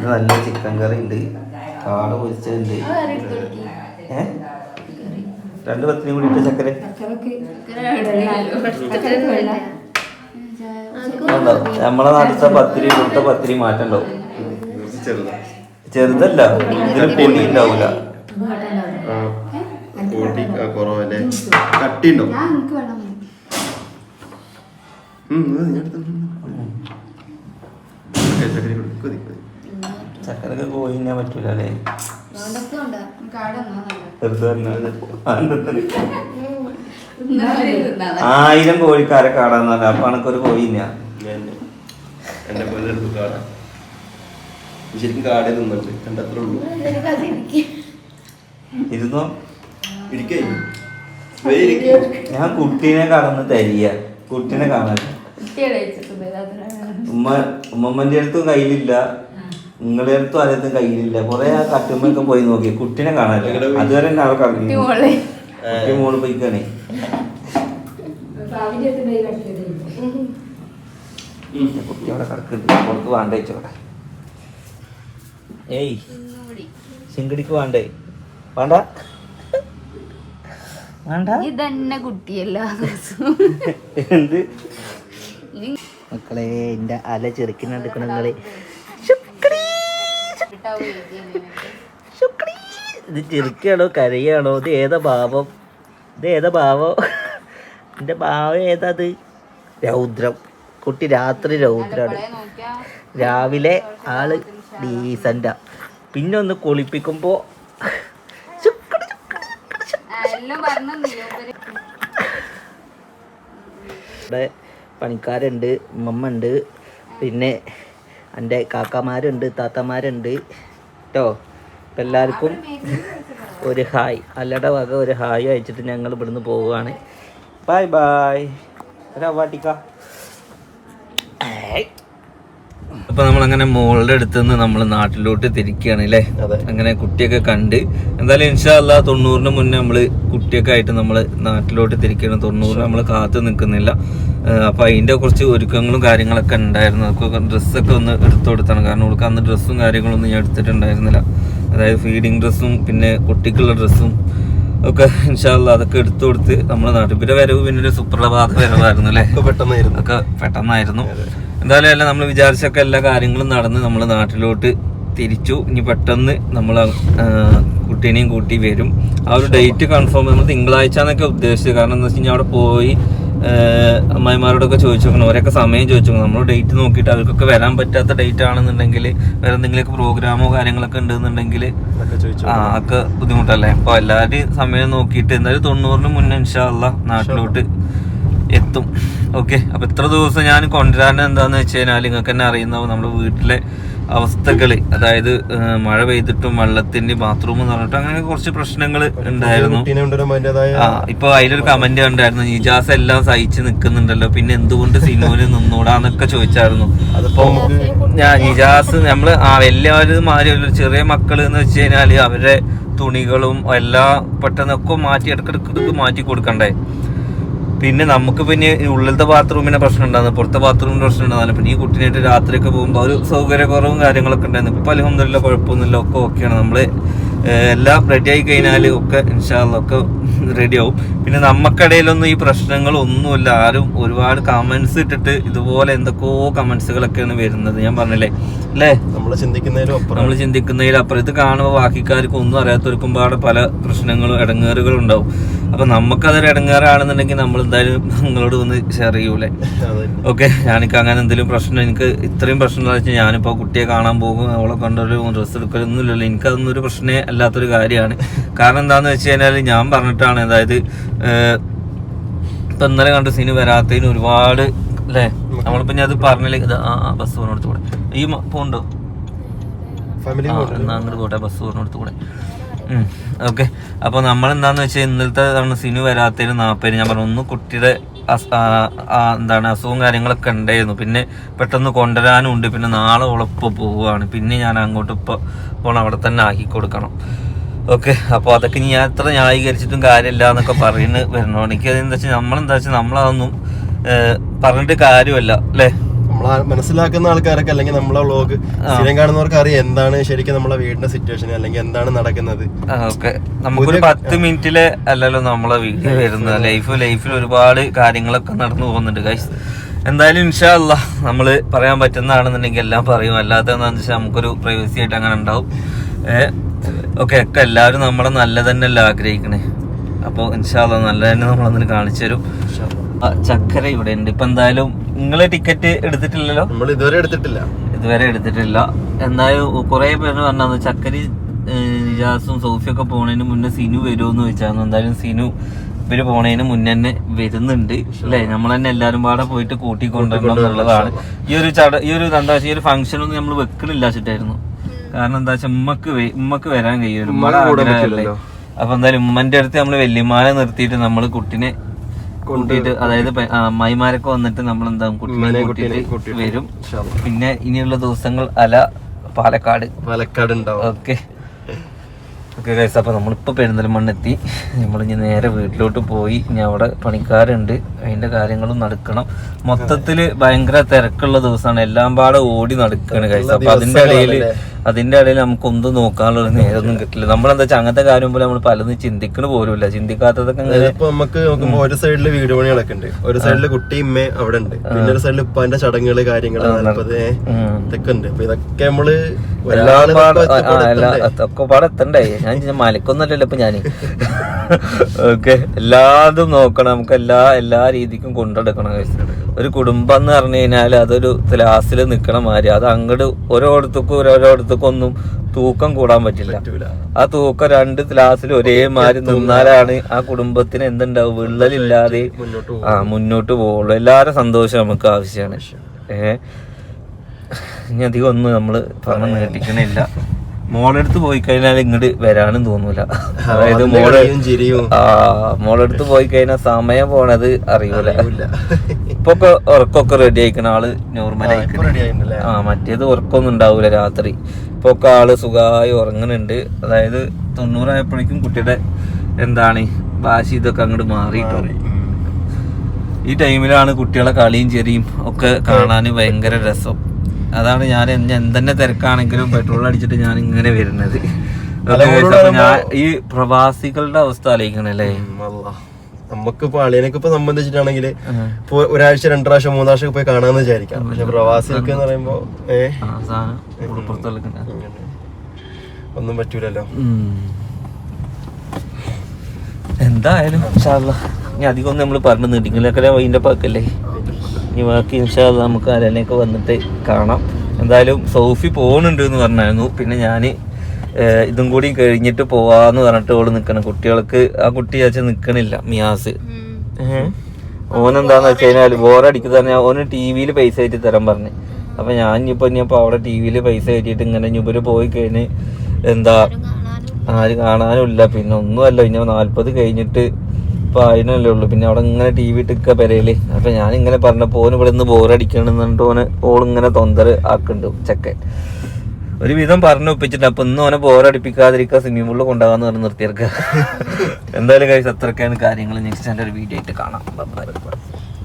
ഇത് നല്ല ചിക്കൻ കറി ഉണ്ട്. കാട് പൊരിച്ചുണ്ട് രണ്ട് പത്തിനും കൂടി ഇട്ട് ചക്കര നമ്മളെ നാട്ടിലത്തെ പത്തിരി ഇവിടുത്തെ പത്തിരി മാറ്റണ്ടോ ഉണ്ടാവും. ചെറുതല്ല ഇതിന് പൊടി ഉണ്ടാവൂല. കുറവല്ലേ? കട്ടിണ്ടോ ഉം, ഞാൻ എടുത്തു ചക്കര കൊടുക്ക്. ചക്കരക്ക് കോഴിഞ്ഞാൻ പറ്റൂല അല്ലേ ആയിരം കോഴിക്കാരെ കാടാന്ന് പറഞ്ഞ അപ്പൊ എനക്കൊരു കോഴി ഞാൻ എന്റെ പോലെ എടുത്ത് കാടാ. ശരിക്കും കാടേ തിന്നുണ്ട്? കണ്ടത്രേ ഉള്ളൂ. ഇരുന്നോ? ഇരിക്കേ. ഞാൻ കുട്ടീനെ കാണുന്ന തരിക കുട്ടീനെ കാണാൻ. ഉമ്മ ഉമ്മമ്മന്റെ അടുത്തും കയ്യിലില്ല. നിങ്ങളുടെ അടുത്തും ആരെയും കയ്യിലില്ല. കുറെ ആ കട്ടുമ്പൊക്കെ പോയി നോക്കി. കുട്ടിനെ കാണാനില്ല. അതുവരെ കളഞ്ഞു മോളെ. കുട്ടി മോൾ പോയിക്കാണേ. കുട്ടി അവിടെ കിടക്കുന്നുണ്ട്. പുറത്ത് വേണ്ട വെച്ചോട്ടെ ഏയ്. സിംഗടിക്ക് വേണ്ടേ. വേണ്ട. വേണ്ട. ഇതന്നെ കുട്ടിയല്ല എന്ത്? മക്കളെ എന്റെ അല ചെറുക്കിനെടുക്കണ നിങ്ങൾ. ഇത് ചെറുക്കാണോ കരയാണോ. ഇത് ഏതാ ഭാവം? ഇത് ഏതാ ഭാവം? എന്റെ ഭാവം ഏതാ അത് രൗദ്രം. കുട്ടി രാത്രി രൗദ്രാണ്. രാവിലെ ആൾ ഡീസന്റാ. പിന്നെ ഒന്ന് കുളിപ്പിക്കുമ്പോ ഇവിടെ പണിക്കാരുണ്ട് ഉമ്മമ്മ ഉണ്ട്. പിന്നെ എന്റെ കാക്കമാരുണ്ട് താത്തമാരുണ്ട്. കേട്ടോ അപ്പം എല്ലാവർക്കും ഒരു ഹായ്. അല്ലയുടെ വക ഒരു ഹായ് അയച്ചിട്ട് ഞങ്ങൾ ഇവിടുന്ന് പോവുകയാണ്. ബായ് ബായ് വാട്ടിക്ക അപ്പൊ നമ്മൾ അങ്ങനെ മോളുടെ അടുത്ത് നിന്ന് നമ്മൾ നാട്ടിലോട്ട് തിരിക്കുകയാണ് അല്ലേ? അങ്ങനെ കുട്ടിയൊക്കെ കണ്ട്. എന്തായാലും ഇൻഷാല്ല തൊണ്ണൂറിന് മുന്നേ നമ്മൾ കുട്ടിയൊക്കെ ആയിട്ട് നമ്മൾ നാട്ടിലോട്ട് തിരിക്കുകയാണ്. തൊണ്ണൂറിന് നമ്മൾ കാത്തു നിൽക്കുന്നില്ല. ഏഹ് അപ്പൊ അതിന്റെ കുറച്ച് ഒരുക്കങ്ങളും കാര്യങ്ങളൊക്കെ ഉണ്ടായിരുന്നു. ഡ്രസ്സൊക്കെ ഒന്ന് എടുത്തു കൊടുത്താണ്. കാരണം അവൾക്ക് അന്ന് ഡ്രസ്സും കാര്യങ്ങളൊന്നും ഞാൻ എടുത്തിട്ടുണ്ടായിരുന്നില്ല. അതായത് ഫീഡിങ് ഡ്രസ്സും പിന്നെ കുട്ടിക്കുള്ള ഡ്രസ്സും ഒക്കെ ഇൻഷാല്ല അതൊക്കെ എടുത്തു കൊടുത്ത് നമ്മുടെ നാട്ടിൽ. പിന്നെ വരവ് പിന്നെ ഒരു സുപ്രഭാത വരവായിരുന്നു അല്ലേ? പെട്ടെന്നായിരുന്നു. ഒക്കെ പെട്ടെന്നായിരുന്നു. എന്തായാലും അല്ല നമ്മൾ വിചാരിച്ചൊക്കെ എല്ലാ കാര്യങ്ങളും നടന്ന് നമ്മൾ നാട്ടിലോട്ട് തിരിച്ചു. ഇനി പെട്ടെന്ന് നമ്മൾ കുട്ടീനെയും കൂട്ടി വരും. ആ ഒരു ഡേറ്റ് കൺഫേം നമ്മൾ തിങ്കളാഴ്ച എന്നൊക്കെ ഉദ്ദേശിച്ചത്. കാരണം എന്താ വെച്ച് കഴിഞ്ഞാൽ അവിടെ പോയി അമ്മായിമാരോടൊക്കെ ചോദിച്ചു നോക്കണം അവരൊക്കെ സമയം ചോദിച്ചു നമ്മൾ ഡേറ്റ് നോക്കിയിട്ട് അവർക്കൊക്കെ വരാൻ പറ്റാത്ത ഡേറ്റ് ആണെന്നുണ്ടെങ്കിൽ വേറെ എന്തെങ്കിലുമൊക്കെ പ്രോഗ്രാമോ കാര്യങ്ങളൊക്കെ ഉണ്ടെന്നുണ്ടെങ്കിൽ ആ ഒക്കെ ബുദ്ധിമുട്ടല്ലേ? അപ്പോൾ എല്ലാവരും സമയം നോക്കിയിട്ട് എന്തായാലും തൊണ്ണൂറിന് മുന്നേ ഇൻഷാല്ല നാട്ടിലോട്ട് എത്തും. ഓക്കെ അപ്പൊ ഇത്ര ദിവസം ഞാൻ കൊണ്ടുവരാൻ എന്താന്ന് വെച്ച് കഴിഞ്ഞാൽ നിങ്ങൾക്ക് തന്നെ അറിയുന്നതാവും. നമ്മുടെ വീട്ടിലെ അവസ്ഥകൾ അതായത് മഴ പെയ്തിട്ടും വെള്ളത്തിന്റെ ബാത്റൂം എന്ന് പറഞ്ഞിട്ട് അങ്ങനെ കുറച്ച് പ്രശ്നങ്ങൾ ഉണ്ടായിരുന്നു. ആ ഇപ്പൊ അതിലൊരു കമന്റ് ഉണ്ടായിരുന്നു നിജാസ് എല്ലാം സഹിച്ച് നിൽക്കുന്നുണ്ടല്ലോ പിന്നെ എന്തുകൊണ്ട് സിനിമയിൽ നിന്നൂടാന്നൊക്കെ ചോദിച്ചായിരുന്നു. അതിപ്പോ ഞാൻ നിജാസ് നമ്മൾ ആ വലിയ മാറി ചെറിയ മക്കൾ എന്ന് വെച്ച് കഴിഞ്ഞാൽ അവരുടെ തുണികളും എല്ലാം പെട്ടെന്നൊക്കെ മാറ്റി ഇടക്കിടക്ക് മാറ്റി കൊടുക്കണ്ടേ? പിന്നെ നമുക്ക് പിന്നെ ഉള്ളിലത്തെ ബാത്റൂമിന് പ്രശ്നം ഉണ്ടായിരുന്നു. പുറത്തെ ബാത്റൂമിന് പ്രശ്നം ഉണ്ടായിരുന്നു. പിന്നെ ഈ കുട്ടീനായിട്ട് രാത്രിയൊക്കെ പോകുമ്പോൾ ഒരു സൗകര്യക്കുറവും കാര്യങ്ങളൊക്കെ ഉണ്ടായിരുന്നു. ഇപ്പൊ അലഹമില്ല കുഴപ്പമൊന്നുമില്ല. ഒക്കെ ഓക്കെയാണ് നമ്മൾ ഏഹ്, എല്ലാം റെഡി ആയി കഴിഞ്ഞാൽ ഒക്കെ ഇൻഷാല്ല ഒക്കെ റെഡി ആവും. പിന്നെ നമുക്കിടയിലൊന്നും ഈ പ്രശ്നങ്ങളൊന്നുമില്ല. ആരും ഒരുപാട് കമന്റ്സ് ഇട്ടിട്ട് ഇതുപോലെ എന്തൊക്കെയോ കമന്റ്സുകളൊക്കെയാണ് വരുന്നത്. ഞാൻ പറഞ്ഞില്ലേ? അല്ലേ? നമ്മൾ ചിന്തിക്കുന്നതിലും അപ്പുറം. നമ്മൾ ചിന്തിക്കുന്നതിലപ്പുറം ഇത് കാണുമ്പോൾ ബാക്കിക്കാർക്ക് ഒന്നും അറിയാത്തവർക്കും പാടെ പല പ്രശ്നങ്ങളും ഇടങ്ങേറുകളും ഉണ്ടാവും. അപ്പൊ നമുക്കതൊരു ഇടങ്ങേറാണെന്നുണ്ടെങ്കിൽ നമ്മൾ എന്തായാലും നിങ്ങളോട് ഒന്ന് ഷെയർ ചെയ്യൂലേ. ഓക്കെ ഞാനിക്ക് അങ്ങനെ എന്തെങ്കിലും പ്രശ്നം എനിക്ക് ഇത്രയും പ്രശ്നം എന്താ വെച്ചാൽ ഞാനിപ്പോൾ കുട്ടിയെ കാണാൻ പോകും അവളെ കണ്ടൊരു ഡ്രസ്സ് എടുക്കലൊന്നും ഇല്ലല്ലോ എനിക്കതൊന്നും ഒരു പ്രശ്നമേ അല്ലാത്തൊരു കാര്യമാണ്. കാരണം എന്താണെന്ന് വെച്ച് കഴിഞ്ഞാൽ ഞാൻ പറഞ്ഞിട്ടാണ് അതായത് ഇപ്പൊ ഇന്നലെ കണ്ട സീന് വരാത്തതിന് ഒരുപാട് അല്ലേ? നമ്മളിപ്പോ ഞാൻ അത് പറഞ്ഞില്ലേ ആ ബസ് പോകണടുത്ത് കൂടെ. ഈ പോണ്ടോ അങ്ങോട്ട് പോട്ടെ ബസ് കൂടെ. ഓക്കെ. അപ്പൊ നമ്മൾ എന്താന്ന് വെച്ചാൽ ഇന്നലത്തെ തവണ സിനു വരാത്തതിന് നാപ്പതിന് ഞാൻ പറഞ്ഞു ഒന്ന് കുട്ടിയുടെ എന്താണ് അസുഖവും കാര്യങ്ങളൊക്കെ ഉണ്ടായിരുന്നു. പിന്നെ പെട്ടെന്ന് കൊണ്ടുവരാനും ഉണ്ട് പിന്നെ നാളെ ഉളപ്പ് പോവുകയാണ് പിന്നെ ഞാൻ അങ്ങോട്ട് ഇപ്പൊ പോണം അവിടെ തന്നെ ആക്കി കൊടുക്കണം. ഓക്കെ. അപ്പോൾ അതൊക്കെ ഇനി ഞാൻ എത്ര ന്യായീകരിച്ചിട്ടും കാര്യമില്ല എന്നൊക്കെ പറയുന്നു വരണോ? എനിക്ക് എന്താ വെച്ചാൽ നമ്മളെന്താ വെച്ചാൽ നമ്മളതൊന്നും പറഞ്ഞിട്ട് കാര്യമല്ല അല്ലേ? നമ്മളെ മനസ്സിലാക്കുന്ന ആൾക്കാരൊക്കെ അല്ലെങ്കിൽ നമ്മളെ വ്ളോഗ് സ്ഥിരം കാണുന്നവർക്ക് അറിയാം എന്താണ് ശരിക്കും നമ്മളെ വീടിന്റെ സിറ്റുവേഷൻ അല്ലെങ്കിൽ എന്താണ് നടക്കുന്നത്. നമുക്കൊരു പത്ത് മിനിറ്റിൽ അല്ലല്ലോ നമ്മളെ വീട്ടിൽ വരുന്നത്. ലൈഫ് ലൈഫിൽ ഒരുപാട് കാര്യങ്ങളൊക്കെ നടന്നു പോകുന്നുണ്ട് എന്തായാലും ഇൻഷാ ഇൻഷാല്ല നമ്മൾ പറയാൻ പറ്റുന്നതാണെന്നുണ്ടെങ്കിൽ എല്ലാം പറയും. അല്ലാത്തതെന്ന് വെച്ചാൽ നമുക്കൊരു പ്രൈവസി ആയിട്ട് അങ്ങനെ ഉണ്ടാവും. ഓക്കെ ഒക്കെ എല്ലാവരും നമ്മളെ നല്ല തന്നെയല്ല ആഗ്രഹിക്കണേ? അപ്പോൾ ഇൻഷാല്ല നല്ല തന്നെ നമ്മളതിന് കാണിച്ചു തരും. ചക്കര ഇവിടെ ഉണ്ട്. ഇപ്പൊ എന്തായാലും നിങ്ങൾ ടിക്കറ്റ് എടുത്തിട്ടില്ലല്ലോ? നമ്മൾ ഇതുവരെ എടുത്തിട്ടില്ല. ഇതുവരെ എടുത്തിട്ടില്ല. എന്തായാലും കുറെ പേര് പറഞ്ഞത് ചക്കരി നിജാസും സോഫിയൊക്കെ പോണതിന് മുന്നേ സിനു വരുമെന്ന് ചോദിച്ചായിരുന്നു. എന്തായാലും സിനു ഇവർ പോണതിന് മുന്നേ തന്നെ വരുന്നുണ്ട്. അല്ലേ? നമ്മൾ തന്നെ എല്ലാരും പാടെ പോയിട്ട് കൂട്ടിക്കൊണ്ടുവരണം എന്നുള്ളതാണ്. ഈ ഒരു ചട ഈ ഒരു എന്താ വെച്ചാൽ ഈ ഒരു ഫംഗ്ഷൻ ഒന്നും നമ്മൾ വെക്കണില്ല വെച്ചിട്ടായിരുന്നു. കാരണം എന്താ വെച്ചാൽ ഉമ്മക്ക് ഉമ്മക്ക് വരാൻ കഴിയും ആഗ്രഹമല്ലേ? അപ്പൊ എന്തായാലും ഉമ്മന്റെ അടുത്ത് നമ്മൾ വല്യമാനെ നിർത്തിയിട്ട് നമ്മൾ കുട്ടിനെ കൂട്ടിയിട്ട് അതായത് മൈമാരൊക്കെ അമ്മായിമാരൊക്കെ വന്നിട്ട് നമ്മൾ എന്താ കൂട്ടിയിട്ട് വരും. പിന്നെ ഇനിയുള്ള ദിവസങ്ങൾ അല പാലക്കാട്. പാലക്കാട് ഉണ്ടാവും. ഓക്കെ. ഓക്കെ ഗൈസ് അപ്പോൾ നമ്മളിപ്പോൾ പെരുന്തൽമണ്ണ എത്തി നമ്മളിനി നേരെ വീട്ടിലോട്ട് പോയി. ഇനി അവിടെ പണിക്കാരുണ്ട്. അതിന്റെ കാര്യങ്ങളും നടക്കണം. മൊത്തത്തിൽ ഭയങ്കര തിരക്കുള്ള ദിവസമാണ്. എല്ലാം പാടെ ഓടി നടക്കുകയാണ് ഗൈസ് അപ്പോൾ അതിന്റെ ഇടയിൽ അതിന്റെ ഇടയിൽ നമുക്ക് ഒന്നും നോക്കാനുള്ള നേരൊന്നും നേരമൊന്നും കിട്ടില്ല. നമ്മളെന്താ വെച്ചാൽ അങ്ങനത്തെ കാര്യം പോലെ നമ്മൾ പലതും ചിന്തിക്കണ പോലുമില്ല. ചിന്തിക്കാത്തതൊക്കെ നമുക്ക് നോക്കുമ്പോ ഒരു സൈഡിൽ വീട് പണികളൊക്കെ ഉണ്ട്. ഒരു സൈഡിൽ കുട്ടി ഇമ്മ അവിടെ ഉണ്ട്. പിന്നെ ഒരു സൈഡിൽ ഉപ്പാന്റെ ചടങ്ങുകൾ ഉം. ഇതൊക്കെ ഉണ്ട്. അപ്പൊ ഇതൊക്കെ നമ്മൾ എത്തണ്ടേ ഞാൻ ഞാൻ മലക്കൊന്നല്ലല്ലോ ഇപ്പൊ ഞാൻ. ഓക്കെ. എല്ലാതും നോക്കണം. നമുക്ക് എല്ലാ എല്ലാ രീതിക്കും കൊണ്ടെടുക്കണം. ഒരു കുടുംബം എന്ന് പറഞ്ഞു കഴിഞ്ഞാൽ അതൊരു ക്ലാസ്സിൽ നിക്കണ മാതിരി. അത് അങ്ങോട്ട് ഓരോടത്തേക്കും ഓരോടത്തേക്കും ഒന്നും തൂക്കം കൂടാൻ പറ്റില്ല. ആ തൂക്കം രണ്ട് ക്ലാസ്സിൽ ഒരേ ഒരേമാതിരി നിന്നാലാണ് ആ കുടുംബത്തിന് എന്തുണ്ടാവും? വിള്ളലില്ലാതെ ആ മുന്നോട്ട് പോവുള്ളൂ എല്ലാവരും സന്തോഷം നമുക്ക് ആവശ്യമാണ്. ഏഹ്? ഇനി അധികം ഒന്നും നമ്മൾ പറഞ്ഞു നീട്ടിക്കണില്ല മോളെടുത്ത് പോയി കഴിഞ്ഞാൽ ഇങ്ങോട്ട് വരാനും തോന്നൂല. അതായത് മോളെ ആ മോളെടുത്ത് പോയി കഴിഞ്ഞാൽ സമയം പോണത് അറിയൂല. ഇപ്പൊ ഉറക്കൊക്കെ ഉറക്കമൊക്കെ റെഡി ആയിക്കണ. ആൾ നോർമൽ? ആ മറ്റേത് ഉറക്കമൊന്നും ഉണ്ടാവൂല രാത്രി. ഇപ്പൊ ഒക്കെ ആൾ സുഖമായി ഉറങ്ങുന്നുണ്ട് അതായത് തൊണ്ണൂറായപ്പോഴേക്കും കുട്ടിയുടെ എന്താണ് വാശി ഇതൊക്കെ അങ്ങോട്ട് മാറിയിട്ടു. ഈ ടൈമിലാണ് കുട്ടികളെ കളിയും ചെറിയും ഒക്കെ കാണാൻ ഭയങ്കര രസം. അതാണ് ഞാൻ എന്തെന്നെ തിരക്കാണെങ്കിലും പെട്രോൾ അടിച്ചിട്ട് ഞാൻ ഇങ്ങനെ വരുന്നത് ഞാൻ ഈ പ്രവാസികളുടെ അവസ്ഥ ആലോചിക്കണല്ലേ? നമുക്ക് ഇപ്പൊ നമുക്കിപ്പോ അളിയനൊക്കെ ഇപ്പൊ സംബന്ധിച്ചിട്ടാണെങ്കിൽ ഇപ്പൊ ഒരാഴ്ച രണ്ടു പ്രാവശ്യം മൂന്നാഴ്ച പോയി കാണാന്ന് വിചാരിക്കാം. പക്ഷെ പ്രവാസികൾക്ക് എന്ന് പറയുമ്പോ ഒന്നും പറ്റൂലല്ലോ. എന്തായാലും. ഇനി അധികം ഒന്നും നമ്മൾ പറഞ്ഞു നീട്ടിങ്ങനെ അതിന്റെ പാക്കല്ലേ ഇനി ബാക്കി ഇൻഷാല്ല നമുക്ക് അരനൊക്കെ വന്നിട്ട് കാണാം. എന്തായാലും സോഫി പോകുന്നുണ്ട് എന്ന് പറഞ്ഞായിരുന്നു. പിന്നെ ഞാൻ ഇതും കൂടി കഴിഞ്ഞിട്ട് പോവാന്ന് പറഞ്ഞിട്ട് ഓൾ നിക്കണം. കുട്ടികൾക്ക് ആ കുട്ടി അച്ഛൻ നിക്കണില്ല മിയാസ്. ഓനെന്താന്ന് വെച്ച് കഴിഞ്ഞാൽ ബോറടിക്കുന്ന തന്നെ ഓന് ടി വിയിൽ പൈസ കയറ്റി തരാൻ പറഞ്ഞു. അപ്പൊ ഞാൻ ഇനിയിപ്പോ ഇനിയിപ്പോ അവിടെ ടി വിയിൽ പൈസ കയറ്റിയിട്ട് ഇങ്ങനെ ഇനിയിപ്പോ പോയി കഴിഞ്ഞ് എന്താ ആര് കാണാനും ഇല്ല. പിന്നെ ഒന്നുമല്ല ഇനി നാല്പത് കഴിഞ്ഞിട്ട് ഇപ്പൊ അതിനല്ലേ ഉള്ളു. പിന്നെ അവിടെ ഇങ്ങനെ ടി വി ഇട്ടിക്ക പെരയിൽ അപ്പൊ ഞാൻ ഇങ്ങനെ പറഞ്ഞപ്പോ ഓന് ഇവിടെ നിന്ന് ബോറടിക്കണെന്നുണ്ട് ഓന് ഓളിങ്ങനെ തൊന്തര ആക്കുന്നുണ്ട് ചെക്കൻ ഒരു വിധം പറഞ്ഞു ഒപ്പിച്ചിട്ട് അപ്പൊ ഇന്ന് ഓനെ ബോറടിപ്പിക്കാതിരിക്കുക സ്വിമ്മിംഗ് പൂളിൽ കൊണ്ടുപോകാന്ന് പറഞ്ഞ് നിർത്തിയെടുക്കുക എന്തായാലും കഴിച്ച് അത്രയൊക്കെയാണ് കാര്യങ്ങൾ നെക്സ്റ്റ് ഞാൻ ഒരു വീഡിയോ ആയിട്ട് കാണാം.